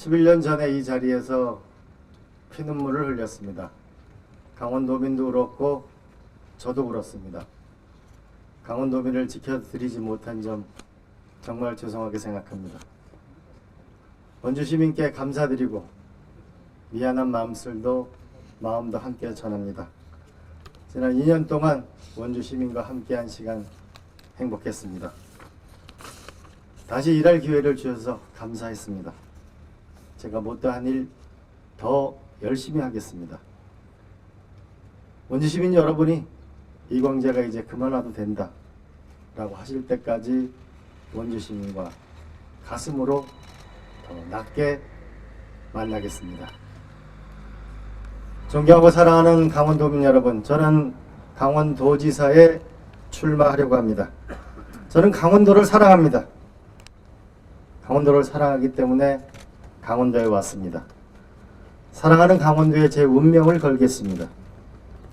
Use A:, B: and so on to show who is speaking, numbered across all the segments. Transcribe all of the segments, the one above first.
A: 11년 전에 이 자리에서 피눈물을 흘렸습니다. 강원도민도 울었고 저도 울었습니다. 강원도민을 지켜드리지 못한 점 정말 죄송하게 생각합니다. 원주 시민께 감사드리고 미안한 마음술도 마음도 함께 전합니다. 지난 2년 동안 원주 시민과 함께한 시간 행복했습니다. 다시 일할 기회를 주셔서 감사했습니다. 제가 못다한 일 더 열심히 하겠습니다. 원주 시민 여러분이 이광재가 이제 그만와도 된다 라고 하실 때까지 원주 시민과 가슴으로 더 낮게 만나겠습니다. 존경하고 사랑하는 강원도민 여러분, 저는 강원도지사에 출마하려고 합니다. 저는 강원도를 사랑합니다. 강원도를 사랑하기 때문에 강원도에 왔습니다. 사랑하는 강원도에 제 운명을 걸겠습니다.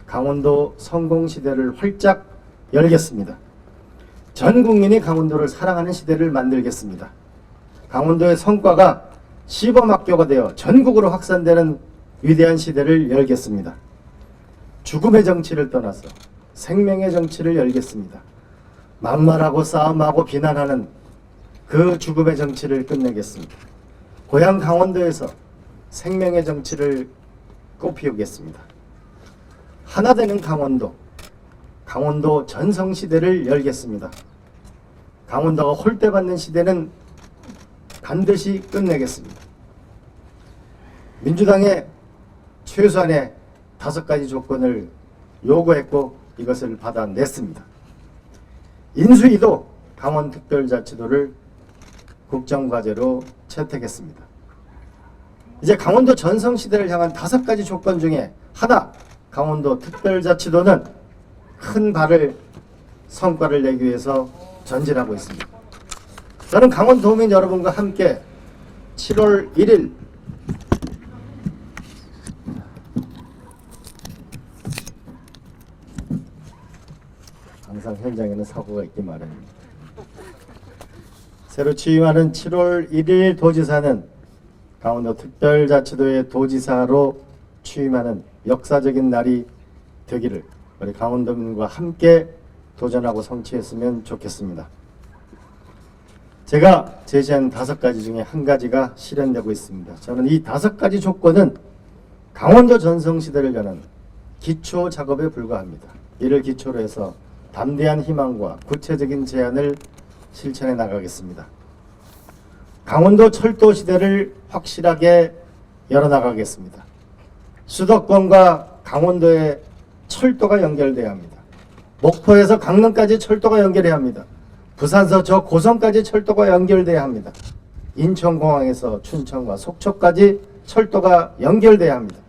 A: 강원도 성공 시대를 활짝 열겠습니다. 전 국민이 강원도를 사랑하는 시대를 만들겠습니다. 강원도의 성과가 시범학교가 되어 전국으로 확산되는 위대한 시대를 열겠습니다. 죽음의 정치를 떠나서 생명의 정치를 열겠습니다. 막말하고 싸움하고 비난하는 그 죽음의 정치를 끝내겠습니다. 고향 강원도에서 생명의 정치를 꽃피우겠습니다. 하나 되는 강원도, 강원도 전성시대를 열겠습니다. 강원도가 홀대받는 시대는 반드시 끝내겠습니다. 민주당의 최소한의 다섯 가지 조건을 요구했고 이것을 받아냈습니다. 인수위도 강원특별자치도를 국정과제로 채택했습니다. 이제 강원도 전성시대를 향한 다섯 가지 조건 중에 하나, 강원도 특별자치도는 큰 발을 성과를 내기 위해서 전진하고 있습니다. 저는 강원도민 여러분과 함께 7월 1일 항상 현장에는 사고가 있기 마련입니다. 새로 취임하는 7월 1일 도지사는 강원도 특별자치도의 도지사로 취임하는 역사적인 날이 되기를 우리 강원도민과 함께 도전하고 성취했으면 좋겠습니다. 제가 제시한 다섯 가지 중에 한 가지가 실현되고 있습니다. 저는 이 다섯 가지 조건은 강원도 전성시대를 여는 기초 작업에 불과합니다. 이를 기초로 해서 담대한 희망과 구체적인 제안을 실천해 나가겠습니다. 강원도 철도 시대를 확실하게 열어나가겠습니다. 수도권과 강원도의 철도가 연결돼야 합니다. 목포에서 강릉까지 철도가 연결해야 합니다. 부산서 저 고성까지 철도가 연결돼야 합니다. 인천공항에서 춘천과 속초까지 철도가 연결돼야 합니다.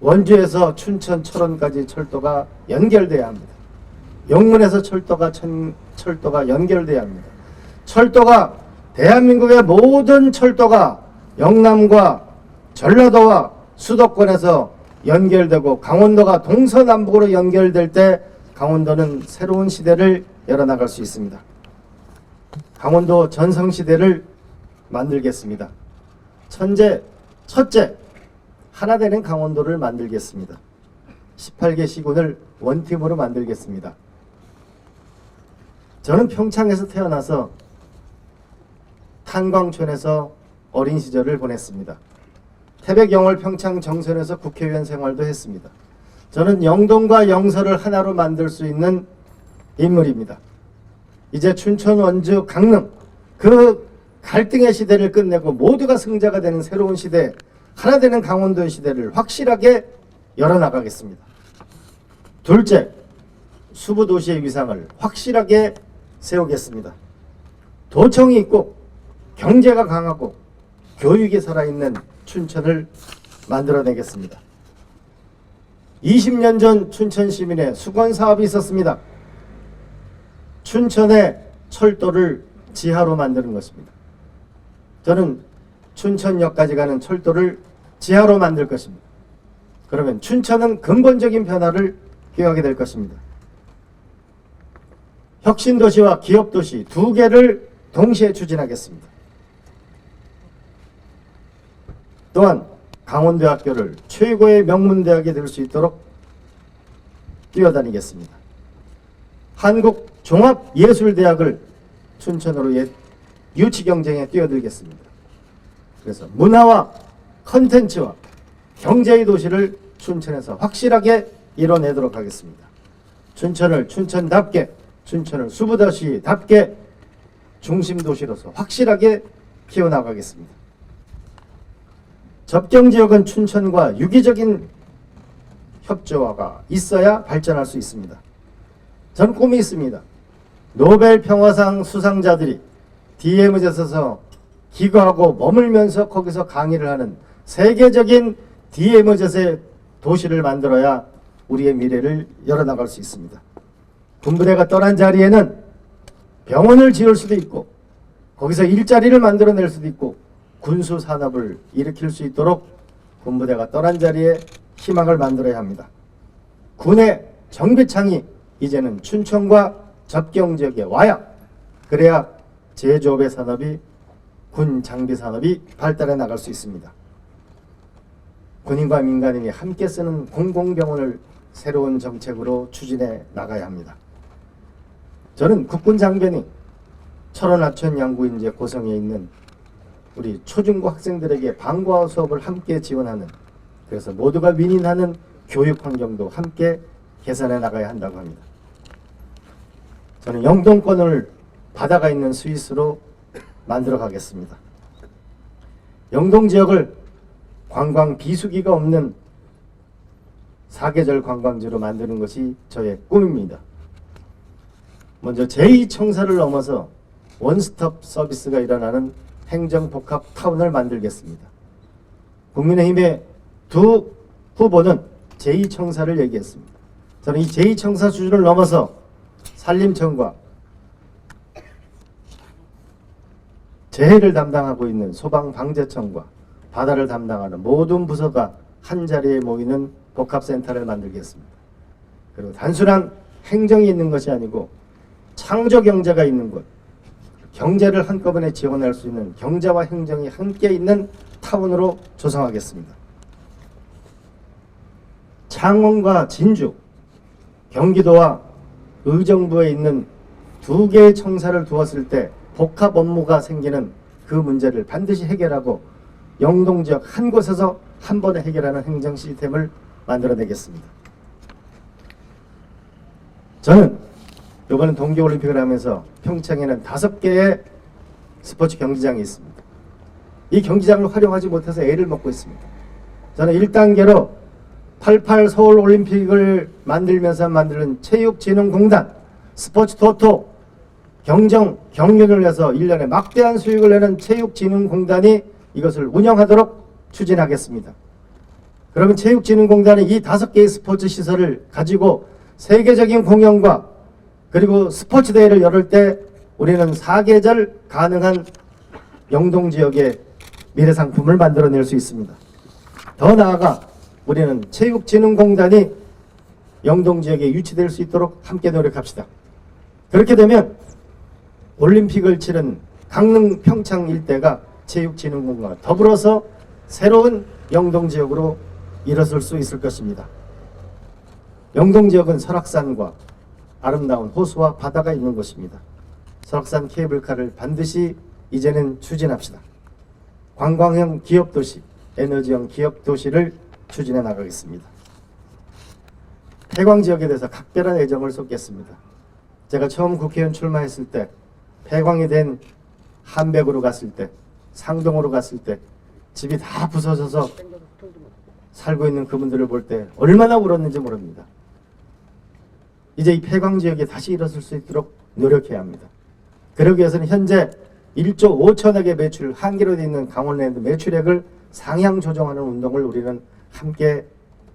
A: 원주에서 춘천 철원까지 철도가 연결돼야 합니다. 영문에서 철도가 천, 철도가 연결돼야 합니다. 철도가 대한민국의 모든 철도가 영남과 전라도와 수도권에서 연결되고 강원도가 동서남북으로 연결될 때 강원도는 새로운 시대를 열어나갈 수 있습니다. 강원도 전성시대를 만들겠습니다. 천재, 첫째, 하나 되는 강원도를 만들겠습니다. 18개 시군을 원팀으로 만들겠습니다. 저는 평창에서 태어나서 탄광촌에서 어린 시절을 보냈습니다. 태백 영월 평창 정선에서 국회의원 생활도 했습니다. 저는 영동과 영서를 하나로 만들 수 있는 인물입니다. 이제 춘천, 원주, 강릉 그 갈등의 시대를 끝내고 모두가 승자가 되는 새로운 시대, 하나 되는 강원도의 시대를 확실하게 열어나가겠습니다. 둘째, 수부 도시의 위상을 확실하게 세우겠습니다. 도청이 있고 경제가 강하고 교육이 살아있는 춘천을 만들어내겠습니다. 20년 전 춘천 시민의 수건 사업이 있었습니다. 춘천의 철도를 지하로 만드는 것입니다. 저는 춘천역까지 가는 철도를 지하로 만들 것입니다. 그러면 춘천은 근본적인 변화를 기하게 될 것입니다. 혁신도시와 기업도시 두 개를 동시에 추진하겠습니다. 또한 강원대학교를 최고의 명문대학이 될 수 있도록 뛰어다니겠습니다. 한국종합예술대학을 춘천으로 예- 유치 경쟁에 뛰어들겠습니다. 그래서 문화와 컨텐츠와 경제의 도시를 춘천에서 확실하게 이뤄내도록 하겠습니다. 춘천을 춘천답게, 춘천을 수부도시답게 중심 도시로서 확실하게 키워나가겠습니다. 접경 지역은 춘천과 유기적인 협조화가 있어야 발전할 수 있습니다. 전 꿈이 있습니다. 노벨 평화상 수상자들이 DMZ에 서서 기거하고 머물면서 거기서 강의를 하는 세계적인 DMZ의 도시를 만들어야 우리의 미래를 열어나갈 수 있습니다. 군부대가 떠난 자리에는 병원을 지을 수도 있고 거기서 일자리를 만들어낼 수도 있고 군수 산업을 일으킬 수 있도록 군부대가 떠난 자리에 희망을 만들어야 합니다. 군의 정비창이 이제는 춘천과 접경 지역에 와야 그래야 제조업의 산업이 군 장비 산업이 발달해 나갈 수 있습니다. 군인과 민간인이 함께 쓰는 공공병원을 새로운 정책으로 추진해 나가야 합니다. 저는 국군 장병이 철원 하천 양구 인제 고성에 있는 우리 초중고 학생들에게 방과후 수업을 함께 지원하는 그래서 모두가 윈윈하는 교육 환경도 함께 개선해 나가야 한다고 합니다. 저는 영동권을 바다가 있는 스위스로 만들어 가겠습니다. 영동 지역을 관광 비수기가 없는 사계절 관광지로 만드는 것이 저의 꿈입니다. 먼저 제2청사를 넘어서 원스톱 서비스가 일어나는 행정복합 타운을 만들겠습니다. 국민의힘의 두 후보는 제2청사를 얘기했습니다. 저는 이 제2청사 수준을 넘어서 산림청과 재해를 담당하고 있는 소방방재청과 바다를 담당하는 모든 부서가 한 자리에 모이는 복합센터를 만들겠습니다. 그리고 단순한 행정이 있는 것이 아니고 창조 경제가 있는 곳, 경제를 한꺼번에 지원할 수 있는 경제와 행정이 함께 있는 타운으로 조성하겠습니다. 창원과 진주, 경기도와 의정부에 있는 두 개의 청사를 두었을 때 복합 업무가 생기는 그 문제를 반드시 해결하고 영동 지역 한 곳에서 한 번에 해결하는 행정 시스템을 만들어내겠습니다. 저는 이번에 동계올림픽을 하면서 평창에는 다섯 개의 스포츠 경기장이 있습니다. 이 경기장을 활용하지 못해서 애를 먹고 있습니다. 저는 1단계로 88 서울 올림픽을 만들면서 만드는 체육진흥공단, 스포츠 토토, 경정, 경륜을 내서 1년에 막대한 수익을 내는 체육진흥공단이 이것을 운영하도록 추진하겠습니다. 그러면 체육진흥공단이 이 다섯 개의 스포츠 시설을 가지고 세계적인 공연과 그리고 스포츠 대회를 열을 때 우리는 사계절 가능한 영동 지역의 미래 상품을 만들어낼 수 있습니다. 더 나아가 우리는 체육진흥공단이 영동 지역에 유치될 수 있도록 함께 노력합시다. 그렇게 되면 올림픽을 치른 강릉 평창 일대가 체육진흥공단과 더불어서 새로운 영동 지역으로 일어설 수 있을 것입니다. 영동 지역은 설악산과 아름다운 호수와 바다가 있는 곳입니다. 설악산 케이블카를 반드시 이제는 추진합시다. 관광형 기업 도시, 에너지형 기업 도시를 추진해 나가겠습니다. 폐광 지역에 대해서 각별한 애정을 쏟겠습니다. 제가 처음 국회의원 출마했을 때 폐광이 된 한백으로 갔을 때 상동으로 갔을 때 집이 다 부서져서 살고 있는 그분들을 볼 때 얼마나 울었는지 모릅니다. 이제 이 폐광 지역에 다시 일어설 수 있도록 노력해야 합니다. 그러기 위해서는 현재 1조 5천억의 매출 한계로 있는 강원랜드 매출액을 상향 조정하는 운동을 우리는 함께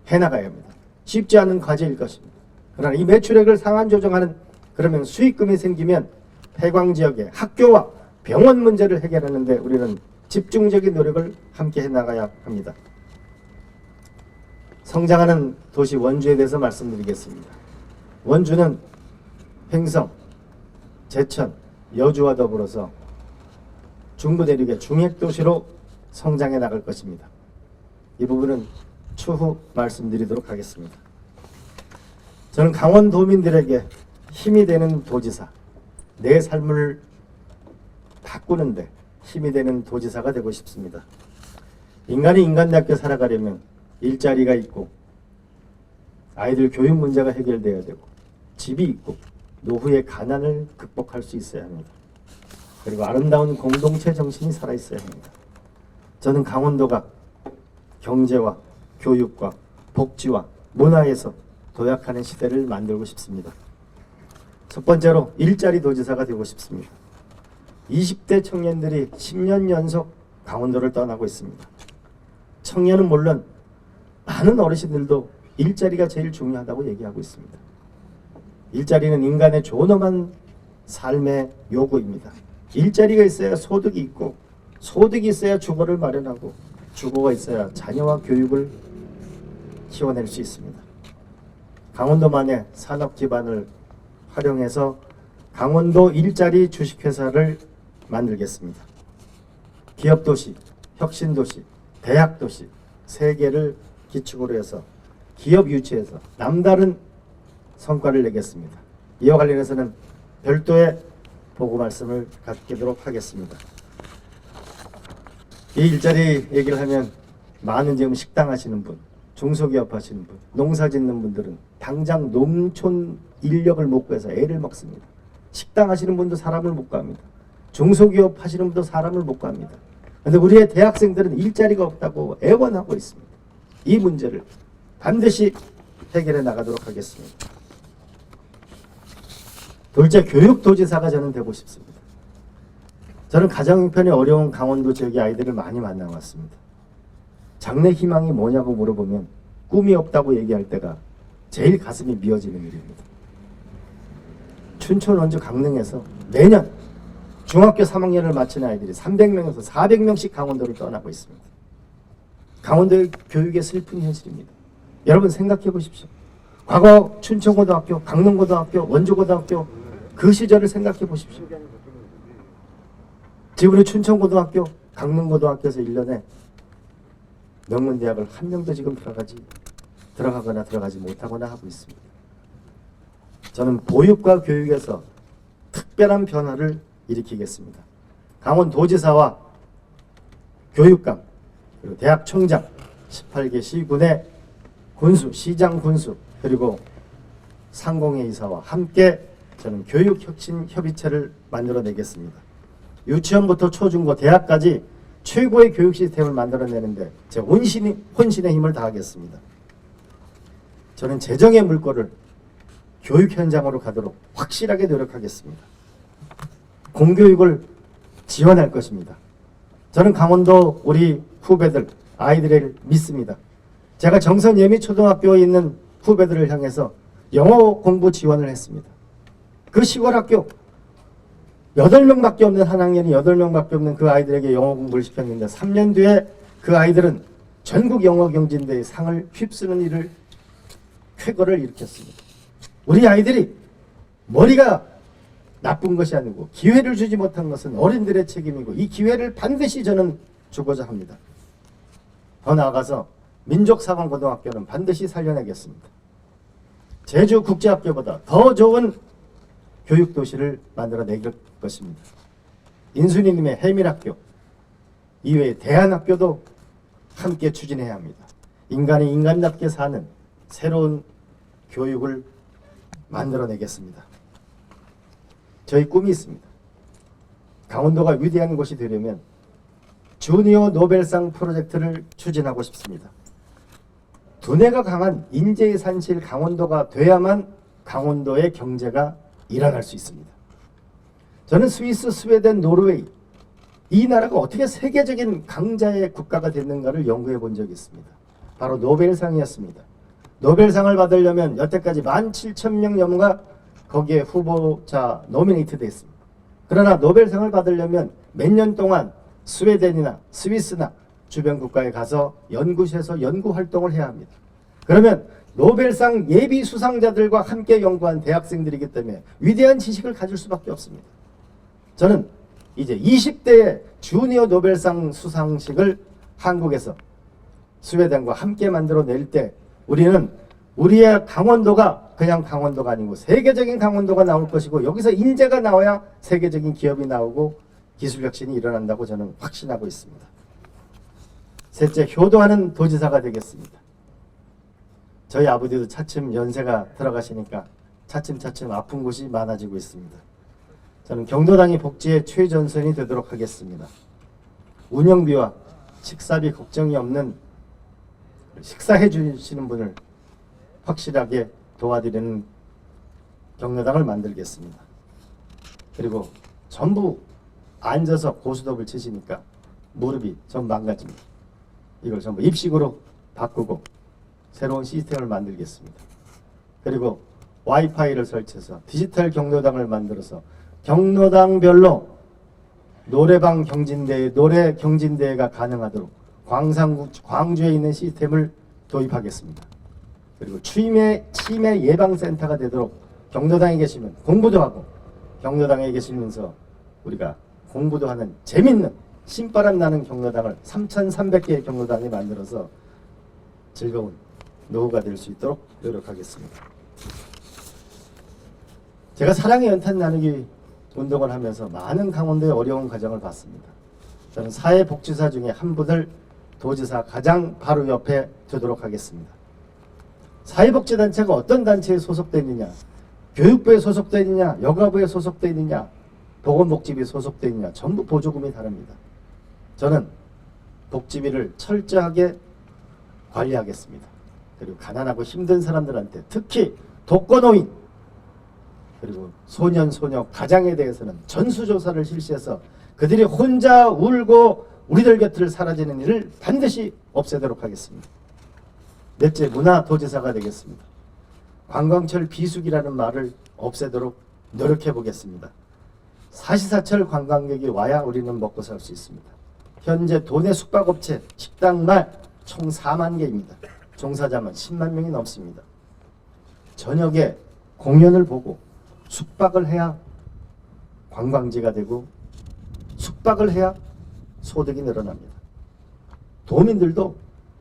A: 해나가야 합니다. 쉽지 않은 과제일 것입니다. 그러나 이 매출액을 상한 조정하는 그러면 수익금이 생기면 폐광 지역의 학교와 병원 문제를 해결하는데 우리는 집중적인 노력을 함께 해나가야 합니다. 성장하는 도시 원주에 대해서 말씀드리겠습니다. 원주는 횡성, 제천, 여주와 더불어서 중부 대륙의 중핵 도시로 성장해 나갈 것입니다. 이 부분은 추후 말씀드리도록 하겠습니다. 저는 강원도민들에게 힘이 되는 도지사, 내 삶을 바꾸는데 힘이 되는 도지사가 되고 싶습니다. 인간이 인간답게 살아가려면 일자리가 있고 아이들 교육 문제가 해결돼야 되고 집이 있고 노후의 가난을 극복할 수 있어야 합니다. 그리고 아름다운 공동체 정신이 살아 있어야 합니다. 저는 강원도가 경제와 교육과 복지와 문화에서 도약하는 시대를 만들고 싶습니다. 첫 번째로 일자리 도지사가 되고 싶습니다. 20대 청년들이 10년 연속 강원도를 떠나고 있습니다. 청년은 물론 많은 어르신들도 일자리가 제일 중요하다고 얘기하고 있습니다. 일자리는 인간의 존엄한 삶의 요구입니다. 일자리가 있어야 소득이 있고 소득이 있어야 주거를 마련하고 주거가 있어야 자녀와 교육을 키워낼 수 있습니다. 강원도만의 산업 기반을 활용해서 강원도 일자리 주식회사를 만들겠습니다. 기업 도시, 혁신 도시, 대학 도시 세 개를 기축으로 해서 기업 유치해서 남다른 성과를 내겠습니다. 이와 관련해서는 별도의 보고 말씀을 갖도록 하겠습니다. 이 일자리 얘기를 하면 많은 지금 식당 하시는 분, 중소기업 하시는 분, 농사 짓는 분들은 당장 농촌 인력을 못 구해서 애를 먹습니다. 식당 하시는 분도 사람을 못 구합니다. 중소기업 하시는 분도 사람을 못 구합니다. 그런데 우리의 대학생들은 일자리가 없다고 애원하고 있습니다. 이 문제를 반드시 해결해 나가도록 하겠습니다. 둘째, 교육도지사가 저는 되고 싶습니다. 저는 가정 형편이 어려운 강원도 지역의 아이들을 많이 만나왔습니다. 장래 희망이 뭐냐고 물어보면 꿈이 없다고 얘기할 때가 제일 가슴이 미어지는 일입니다. 춘천 원주 강릉에서 매년 중학교 3학년을 마치는 아이들이 300명에서 400명씩 강원도를 떠나고 있습니다. 강원도의 교육의 슬픈 현실입니다. 여러분 생각해 보십시오. 과거 춘천고등학교, 강릉고등학교, 원주고등학교 그 시절을 생각해 보십시오. 지금 우리 춘천고등학교, 강릉고등학교에서 1년에 명문대학을 한 명도 지금 들어가지 들어가거나 들어가지 못하거나 하고 있습니다. 저는 보육과 교육에서 특별한 변화를 일으키겠습니다. 강원도지사와 교육감 그리고 대학 총장 18개 시군의 군수, 시장 군수 그리고 상공회 이사와 함께 저는 교육혁신협의체를 만들어내겠습니다. 유치원부터 초중고 대학까지 최고의 교육 시스템을 만들어내는데 제 혼신이, 혼신의 힘을 다하겠습니다. 저는 재정의 물꼬를 교육 현장으로 가도록 확실하게 노력하겠습니다. 공교육을 지원할 것입니다. 저는 강원도 우리 후배들, 아이들을 믿습니다. 제가 정선 예미 초등학교에 있는 후배들을 향해서 영어 공부 지원을 했습니다. 그 시골 학교 8명밖에 없는 한 학년이 8명밖에 없는 그 아이들에게 영어 공부를 시켰는데 3년 뒤에 그 아이들은 전국 영어 경진대회 상을 휩쓰는 일을 쾌거를 일으켰습니다. 우리 아이들이 머리가 나쁜 것이 아니고 기회를 주지 못한 것은 어른들의 책임이고 이 기회를 반드시 저는 주고자 합니다. 더 나아가서 민족사관고등학교는 반드시 살려내겠습니다. 제주국제학교보다 더 좋은 교육 도시를 만들어낼 것입니다. 인순이님의 해밀학교 이외에 대한학교도 함께 추진해야 합니다. 인간이 인간답게 사는 새로운 교육을 만들어내겠습니다. 저희 꿈이 있습니다. 강원도가 위대한 곳이 되려면 주니어 노벨상 프로젝트를 추진하고 싶습니다. 두뇌가 강한 인재의 산실 강원도가 돼야만 강원도의 경제가 일어날 수 있습니다. 저는 스위스, 스웨덴, 노르웨이 이 나라가 어떻게 세계적인 강자의 국가가 됐는가를 연구해 본 적이 있습니다. 바로 노벨상이었습니다. 노벨상을 받으려면 여태까지 17,000명 넘가 거기에 후보자 노미네이트 됐습니다. 그러나 노벨상을 받으려면 몇 년 동안 스웨덴이나 스위스나 주변 국가에 가서 연구실에서 연구 활동을 해야 합니다. 그러면 노벨상 예비 수상자들과 함께 연구한 대학생들이기 때문에 위대한 지식을 가질 수밖에 없습니다. 저는 이제 20대의 주니어 노벨상 수상식을 한국에서 스웨덴과 함께 만들어낼 때 우리는 우리의 강원도가 그냥 강원도가 아니고 세계적인 강원도가 나올 것이고 여기서 인재가 나와야 세계적인 기업이 나오고 기술 혁신이 일어난다고 저는 확신하고 있습니다. 셋째, 효도하는 도지사가 되겠습니다. 저희 아버지도 차츰 연세가 들어가시니까 차츰차츰 아픈 곳이 많아지고 있습니다. 저는 경로당이 복지의 최전선이 되도록 하겠습니다. 운영비와 식사비 걱정이 없는 식사해 주시는 분을 확실하게 도와드리는 경로당을 만들겠습니다. 그리고 전부 앉아서 고스톱을 치시니까 무릎이 전 망가집니다. 이걸 전부 입식으로 바꾸고 새로운 시스템을 만들겠습니다. 그리고 와이파이를 설치해서 디지털 경로당을 만들어서 경로당별로 노래방 경진대회, 노래 경진대회가 가능하도록 광산구, 광주에 있는 시스템을 도입하겠습니다. 그리고 치매, 치매 예방센터가 되도록 경로당에 계시면 공부도 하고 경로당에 계시면서 우리가 공부도 하는 재밌는 신바람 나는 경로당을 3,300개의 경로당이 만들어서 즐거운 노후가 될 수 있도록 노력하겠습니다. 제가 사랑의 연탄 나누기 운동을 하면서 많은 강원도의 어려운 과정을 봤습니다. 저는 사회복지사 중에 한 분을 도지사 가장 바로 옆에 두도록 하겠습니다. 사회복지단체가 어떤 단체에 소속되어 있느냐, 교육부에 소속되어 있느냐, 여가부에 소속되어 있느냐, 보건복지부에 소속되어 있느냐, 전부 보조금이 다릅니다. 저는 복지비를 철저하게 관리하겠습니다. 그리고 가난하고 힘든 사람들한테 특히 독거노인 그리고 소년 소녀 가장에 대해서는 전수조사를 실시해서 그들이 혼자 울고 우리들 곁을 사라지는 일을 반드시 없애도록 하겠습니다. 넷째 문화 도지사가 되겠습니다. 관광철 비수기라는 말을 없애도록 노력해 보겠습니다. 사시사철 관광객이 와야 우리는 먹고 살 수 있습니다. 현재 도내 숙박업체 식당만 총 4만 개입니다. 종사자만 10만 명이 넘습니다. 저녁에 공연을 보고 숙박을 해야 관광지가 되고 숙박을 해야 소득이 늘어납니다. 도민들도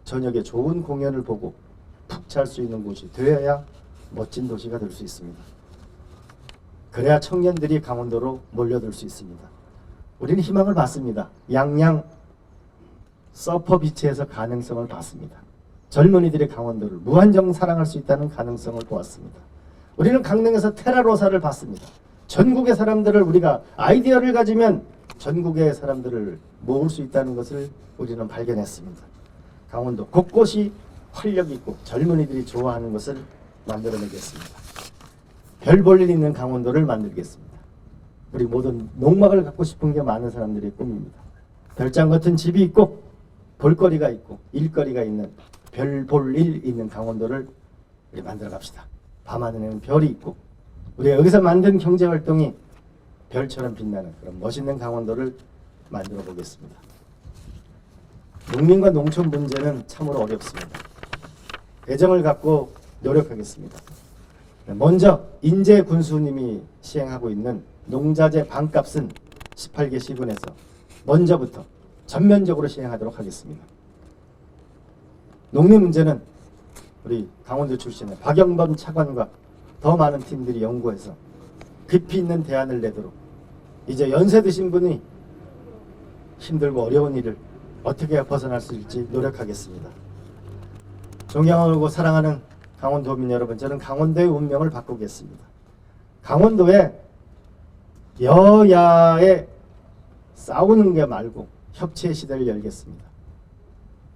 A: 저녁에 좋은 공연을 보고 푹 잘 수 있는 곳이 되어야 멋진 도시가 될 수 있습니다. 그래야 청년들이 강원도로 몰려들 수 있습니다. 우리는 희망을 봤습니다. 양양 서퍼 비치에서 가능성을 봤습니다. 젊은이들이 강원도를 무한정 사랑할 수 있다는 가능성을 보았습니다. 우리는 강릉에서 테라로사를 봤습니다. 전국의 사람들을 우리가 아이디어를 가지면 전국의 사람들을 모을 수 있다는 것을 우리는 발견했습니다. 강원도 곳곳이 활력 있고 젊은이들이 좋아하는 것을 만들어내겠습니다. 별 볼 일 있는 강원도를 만들겠습니다. 우리 모든 농막을 갖고 싶은 게 많은 사람들의 꿈입니다. 별장 같은 집이 있고 볼거리가 있고 일거리가 있는 별 볼 일 있는 강원도를 우리 만들어 갑시다. 밤하늘에는 별이 있고 우리가 여기서 만든 경제 활동이 별처럼 빛나는 그런 멋있는 강원도를 만들어 보겠습니다. 농민과 농촌 문제는 참으로 어렵습니다. 애정을 갖고 노력하겠습니다. 먼저 인재 군수님이 시행하고 있는 농자재 반값은 18개 시군에서 먼저부터 전면적으로 시행하도록 하겠습니다. 농민 문제는 우리 강원도 출신의 박영범 차관과 더 많은 팀들이 연구해서 깊이 있는 대안을 내도록 이제 연세 드신 분이 힘들고 어려운 일을 어떻게 벗어날 수 있을지 노력하겠습니다. 존경하고 사랑하는 강원도민 여러분, 저는 강원도의 운명을 바꾸겠습니다. 강원도에 여야의 싸우는 게 말고 협치의 시대를 열겠습니다.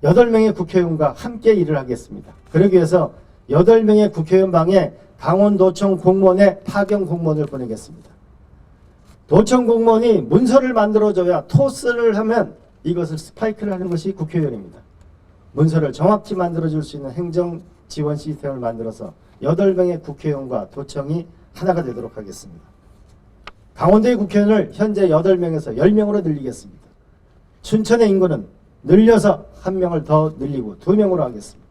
A: 여덟 명의 국회의원과 함께 일을 하겠습니다. 그러기 위해서 여덟 명의 국회의원 방에 강원도청 공무원의 파견 공무원을 보내겠습니다. 도청 공무원이 문서를 만들어줘야 토스를 하면 이것을 스파이크를 하는 것이 국회의원입니다. 문서를 정확히 만들어줄 수 있는 행정 지원 시스템을 만들어서 여덟 명의 국회의원과 도청이 하나가 되도록 하겠습니다. 강원도의 국회의원을 현재 여덟 명에서 열 명으로 늘리겠습니다. 춘천의 인구는 늘려서 한 명을 더 늘리고 두 명으로 하겠습니다.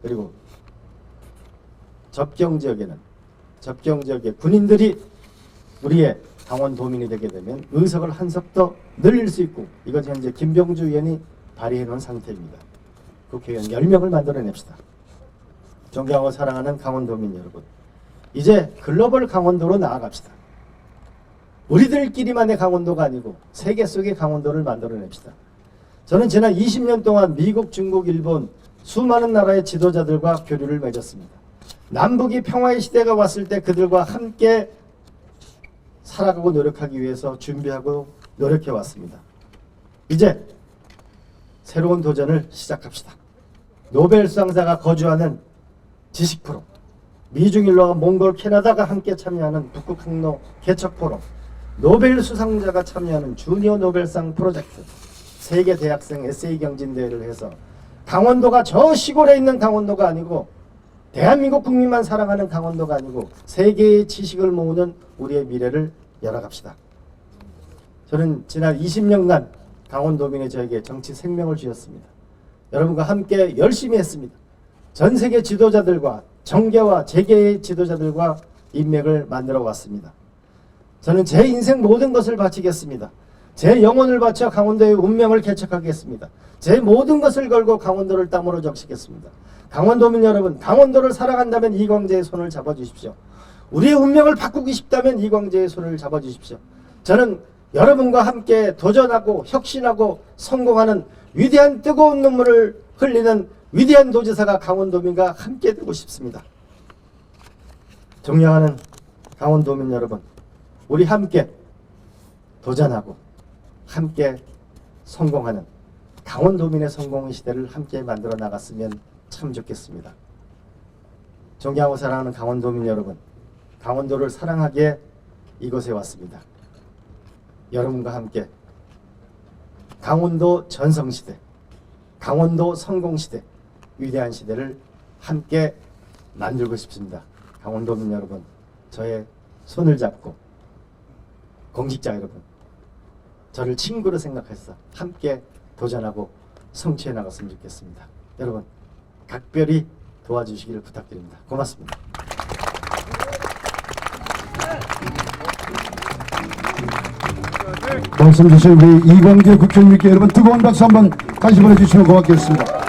A: 그리고 접경 지역에는 접경 지역의 군인들이 우리의 강원 도민이 되게 되면 의석을 한 석 더 늘릴 수 있고 이건 현재 김병주 의원이 발의해 놓은 상태입니다. 국회의원 10명을 만들어냅시다. 존경하고 사랑하는 강원도민 여러분. 이제 글로벌 강원도로 나아갑시다. 우리들끼리만의 강원도가 아니고 세계 속의 강원도를 만들어냅시다. 저는 지난 20년 동안 미국, 중국, 일본 수많은 나라의 지도자들과 교류를 맺었습니다. 남북이 평화의 시대가 왔을 때 그들과 함께 살아가고 노력하기 위해서 준비하고 노력해 왔습니다. 이제 새로운 도전을 시작합시다. 노벨 수상자가 거주하는 지식 포럼, 미중일로와 몽골, 캐나다가 함께 참여하는 북극 항로 개척 포럼, 노벨 수상자가 참여하는 주니어 노벨상 프로젝트, 세계 대학생 에세이 경진 대회를 해서 강원도가 저 시골에 있는 강원도가 아니고 대한민국 국민만 사랑하는 강원도가 아니고 세계의 지식을 모으는 우리의 미래를 열어갑시다. 저는 지난 20년간 강원도민이 저에게 정치 생명을 주셨습니다. 여러분과 함께 열심히 했습니다. 전 세계 지도자들과 정계와 재계의 지도자들과 인맥을 만들어 왔습니다. 저는 제 인생 모든 것을 바치겠습니다. 제 영혼을 바쳐 강원도의 운명을 개척하겠습니다. 제 모든 것을 걸고 강원도를 땀으로 적시겠습니다. 강원도민 여러분, 강원도를 사랑한다면 이광재의 손을 잡아주십시오. 우리의 운명을 바꾸고 싶다면 이광재의 손을 잡아주십시오. 저는 여러분과 함께 도전하고 혁신하고 성공하는 위대한 뜨거운 눈물을 흘리는 위대한 도지사가 강원도민과 함께 되고 싶습니다. 존경하는 강원도민 여러분, 우리 함께 도전하고 함께 성공하는 강원도민의 성공의 시대를 함께 만들어 나갔으면 참 좋겠습니다. 존경하고 사랑하는 강원도민 여러분, 강원도를 사랑하기에 이곳에 왔습니다. 여러분과 함께 강원도 전성시대, 강원도 성공시대, 위대한 시대를 함께 만들고 싶습니다. 강원도민 여러분, 저의 손을 잡고 공직자 여러분, 저를 친구로 생각해서 함께 도전하고 성취해 나갔으면 좋겠습니다. 여러분, 각별히 도와주시기를 부탁드립니다. 고맙습니다.
B: 말씀 주신 우리 이광재 국회의원님께 여러분 뜨거운 박수 한번 다시 보내주시면 고맙겠습니다.